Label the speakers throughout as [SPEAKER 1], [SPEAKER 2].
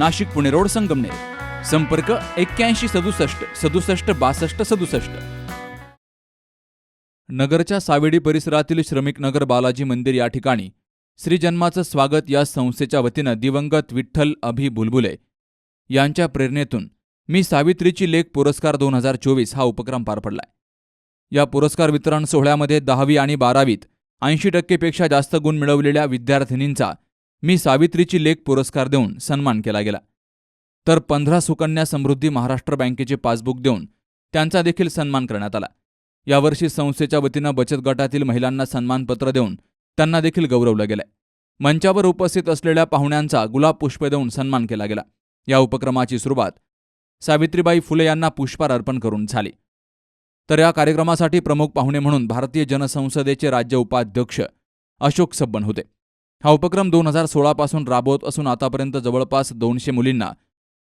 [SPEAKER 1] Nashik Pune road Sangamner. संपर्क एक्क्याऐंशी सदुसष्ट सदुसष्ट बासष्ट सदुसष्ट. नगरच्या सावेडी परिसरातील श्रमिक नगर बालाजी मंदिर या ठिकाणी श्री जन्माचं स्वागत या संस्थेच्या वतीनं दिवंगत विठ्ठल अभि बुलबुले यांच्या प्रेरणेतून मी सावित्रीची लेख पुरस्कार दोन हजार चोवीस हा उपक्रम पार पडलाय. या पुरस्कार वितरण सोहळ्यामध्ये दहावी आणि बारावीत ऐंशी टक्केपेक्षा जास्त गुण मिळवलेल्या विद्यार्थिनींचा मी सावित्रीची लेख पुरस्कार देऊन सन्मान केला गेला. तर पंधरा सुकन्या समृद्धी महाराष्ट्र बँकेचे पासबुक देऊन त्यांचा देखील सन्मान करण्यात आला. यावर्षी संस्थेच्या वतीनं बचत गटातील महिलांना सन्मानपत्र देऊन त्यांना देखील गौरवलं गेलंय. मंचावर उपस्थित असलेल्या पाहुण्यांचा गुलाब पुष्प देऊन सन्मान केला गेला. या उपक्रमाची सुरुवात सावित्रीबाई फुले यांना पुष्पार अर्पण करून झाली. तर या कार्यक्रमासाठी प्रमुख पाहुणे म्हणून भारतीय जनसंसदेचे राज्य उपाध्यक्ष अशोक सब्बन होते. हा उपक्रम दोन हजार सोळापासून राबवत असून आतापर्यंत जवळपास दोनशे मुलींना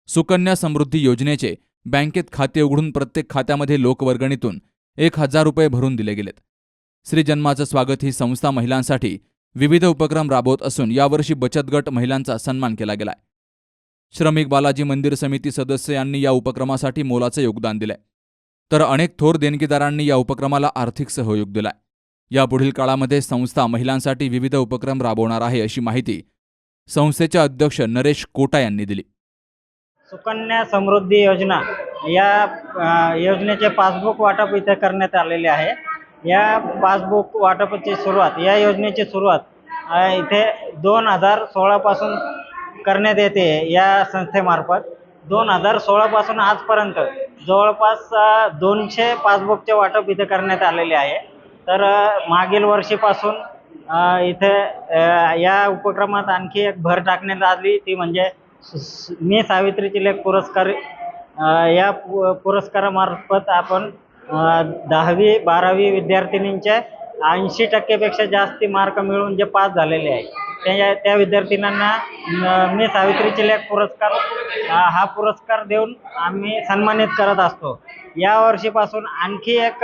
[SPEAKER 1] सुकन्या समृद्धी योजनेचे बँकेत खाते उघडून प्रत्येक खात्यामध्ये लोकवर्गणीतून एक हजार रुपये भरून दिले गेलेत. श्री जन्माचं स्वागत ही संस्था महिलांसाठी विविध उपक्रम राबवत असून यावर्षी बचत गट महिलांचा सन्मान केला गेलाय. श्रमिक बालाजी मंदिर समिती सदस्य यांनी या उपक्रमासाठी मोलाचं योगदान दिलंय. तर अनेक थोर देणगीदारांनी या उपक्रमाला आर्थिक सहयोग दिलाय. यापुढील काळामध्ये संस्था महिलांसाठी विविध उपक्रम राबवणार आहे अशी माहिती संस्थेचे अध्यक्ष नरेश कोटा यांनी दिली.
[SPEAKER 2] सुकन्या समृद्धी योजना या योजनेचे पासबुक वाटप इथे करण्यात आलेले आहे. या पासबुक वाटपाची सुरुवात या योजनेची सुरुवात इथे दोन हजार सोळापासून करण्यात येते या संस्थेमार्फत. दोन हजार सोळापासून आजपर्यंत जवळपास दोनशे पासबुकचे वाटप इथे करण्यात आलेले आहे. तर मागील वर्षीपासून इथे या उपक्रमात आणखी एक भर टाकण्यात आली. ती म्हणजे मी सावित्रीची लेख पुरस्कार या पु पुरस्कारामार्फत आपण दहावी बारावी विद्यार्थिनींचे ऐंशी टक्केपेक्षा जास्ती मार्क मिळून जे पास झालेले आहे त्या त्या विद्यार्थिनींना मी सावित्रीची लेख पुरस्कार हा पुरस्कार देऊन आम्ही सन्मानित करत असतो. या वर्षीपासून आणखी एक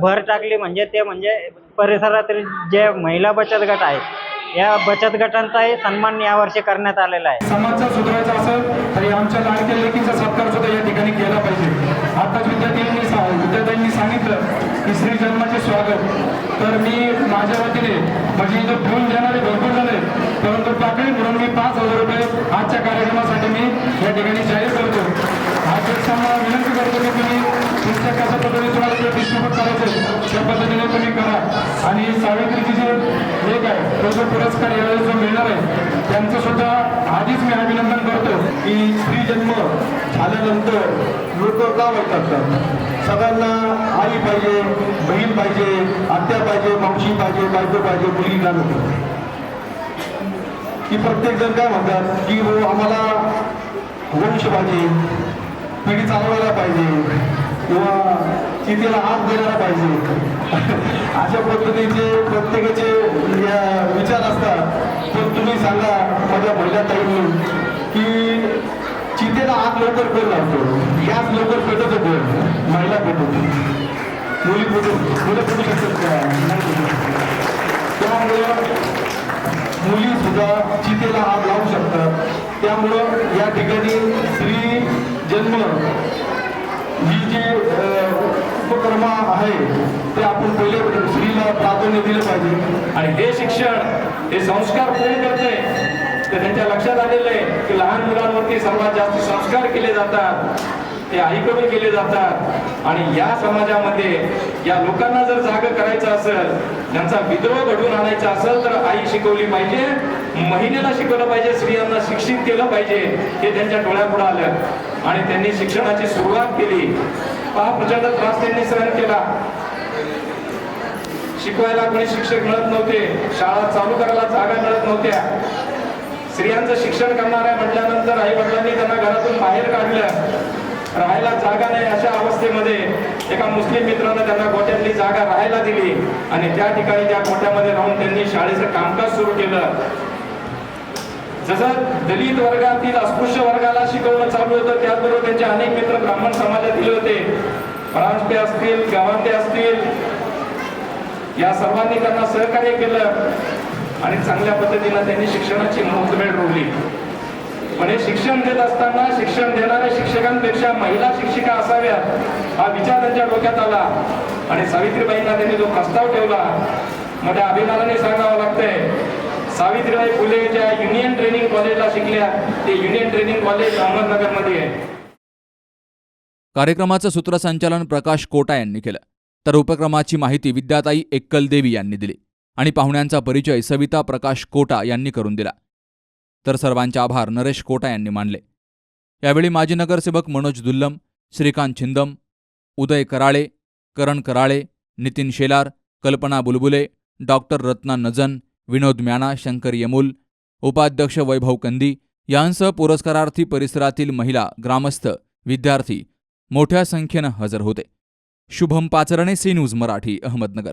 [SPEAKER 2] भर टाकली म्हणजे ते म्हणजे परिसरातील जे महिला बचत गट आहेत या बचत गटांचाही सन्मान यावर्षी करण्यात आलेला आहे.
[SPEAKER 3] समाज जर सुधारायचा असेल तरी आमच्या लाडक्या लेखीचा सत्कार सुद्धा या ठिकाणी केला पाहिजे. आताच विद्यार्थ्यांनी विद्यार्थ्यांनी सांगितलं तिसरी जन्माचे स्वागत. तर मी माझ्या वतीने म्हणजे इथं फोन देणारे भरपूर झाले परंतु टाकळी म्हणून मी पाच हजार रुपये आजच्या कार्यक्रमासाठी मी या ठिकाणी जाहीर करतो. पद्धतीने तुम्हाला ते डिस्ट्रीब्यूट करायचे त्या पद्धतीने तुम्ही करा. आणि सावित्रीची जे लेख आहे तो जो पुरस्कार यावेळेस जो मिळणार आहे त्यांचं सुद्धा आधीच मी अभिनंदन करतो
[SPEAKER 4] की स्त्री जन्म झाल्यानंतर लोक का वैतागतात? सगळ्यांना आई पाहिजे बहीण पाहिजे आत्या पाहिजे मावशी पाहिजे बायको पाहिजे मुली का नको? की प्रत्येक जण काय म्हणतात की हो आम्हाला वंश पाहिजे पिढी चालवायला पाहिजे किंवा चितेला हात देणारा पाहिजे. अशा पद्धतीचे प्रत्येकाचे या विचार असतात. पण तुम्ही सांगा माझ्या महिला ताईंनी की चितेला आत लवकर कोण लागतो गॅस लवकर पेटवतो कोण? महिला पेटवतो. मुली पेटू मुलं पेटू शकतात का? नाही त्यामुळं मुली सुद्धा चितेला हात लावू शकतात. त्यामुळं या ठिकाणी स्त्री जन्म ही जी उपक्रम आहे ते आपण पहिले स्त्रीला प्राधान्य दिलं पाहिजे.
[SPEAKER 3] आणि हे शिक्षण हे संस्कार कोण करते तर त्यांच्या लक्षात आलेलं आहे की लहान मुलांवरती सर्वात जास्त संस्कार केले जातात. ते आईकडून केले जातात. आणि या समाजामध्ये या लोकांना जर जाग करायचं असेल त्यांचा विद्रोह घडवून आणायचा असेल तर आई शिकवली पाहिजे महिलेला शिकवलं पाहिजे स्त्रियांना शिक्षित केलं पाहिजे हे त्यांच्या डोळ्यापुढे आलं. आणि त्यांनी शिक्षणाची सुरुवात केली. पहा प्रचंड त्रास त्यांनी सहन केला. शिकवायला कोणी शिक्षक मिळत नव्हते. शाळा चालू करायला जागा मिळत नव्हत्या. स्त्रियांचं शिक्षण करणाऱ्या म्हटल्यानंतर आई वडिलांनी त्यांना घरातून बाहेर काढलं. राहायला जागा नाही अशा अवस्थेमध्ये एका मुस्लिम मित्रानं त्यांना गोट्यातली जागा राहायला दिली आणि त्या ठिकाणी त्या गोट्यामध्ये राहून त्यांनी शाळेचं कामकाज सुरू केलं. जसं दलित वर्गातील अस्पृश्य वर्गाला शिकवणं चालू होतं त्याचबरोबर त्यांचे अनेक मित्र ब्राह्मण समाजातील होते. परांजपे असतील गावांते असतील या सर्वांनी त्यांना सहकार्य केलं आणि चांगल्या पद्धतीनं त्यांनी शिक्षणाची मुहूर्तमेळ रोवली म्हणजे शिक्षण देत असताना शिक्षण देणाऱ्या शिक्षकांपेक्षा महिला शिक्षिका असाव्या हा विचार त्यांच्या डोक्यात आला. आणि सावित्रीबाईंना त्यांनी जो प्रस्ताव ठेवला मध्ये अभिमानाने सांगावं लागतंय. सावित्रीबाई फुले ज्या युनियन ट्रेनिंग कॉलेजला शिकल्या ते युनियन ट्रेनिंग कॉलेज अहमदनगरमध्ये आहे.
[SPEAKER 1] कार्यक्रमाचं सूत्रसंचालन प्रकाश कोटा यांनी केलं. तर उपक्रमाची माहिती विद्याताई एक्कलदेवी यांनी दिली. आणि पाहुण्यांचा परिचय सविता प्रकाश कोटा यांनी करून दिला. तर सर्वांचे आभार. नरेश कोटा यांनी मानले. यावेळी माजी नगरसेवक मनोज दुल्लम श्रीकांत छिंदम उदय कराळे करण कराळे नितीन शेलार कल्पना बुलबुले डॉक्टर रत्ना नजन विनोद म्याना शंकर यमुल उपाध्यक्ष वैभव कंदी यांसह पुरस्कारार्थी परिसरातील महिला ग्रामस्थ विद्यार्थी मोठ्या संख्येनं हजर होते. Shubham Pacharne C News Marathi Ahmednagar.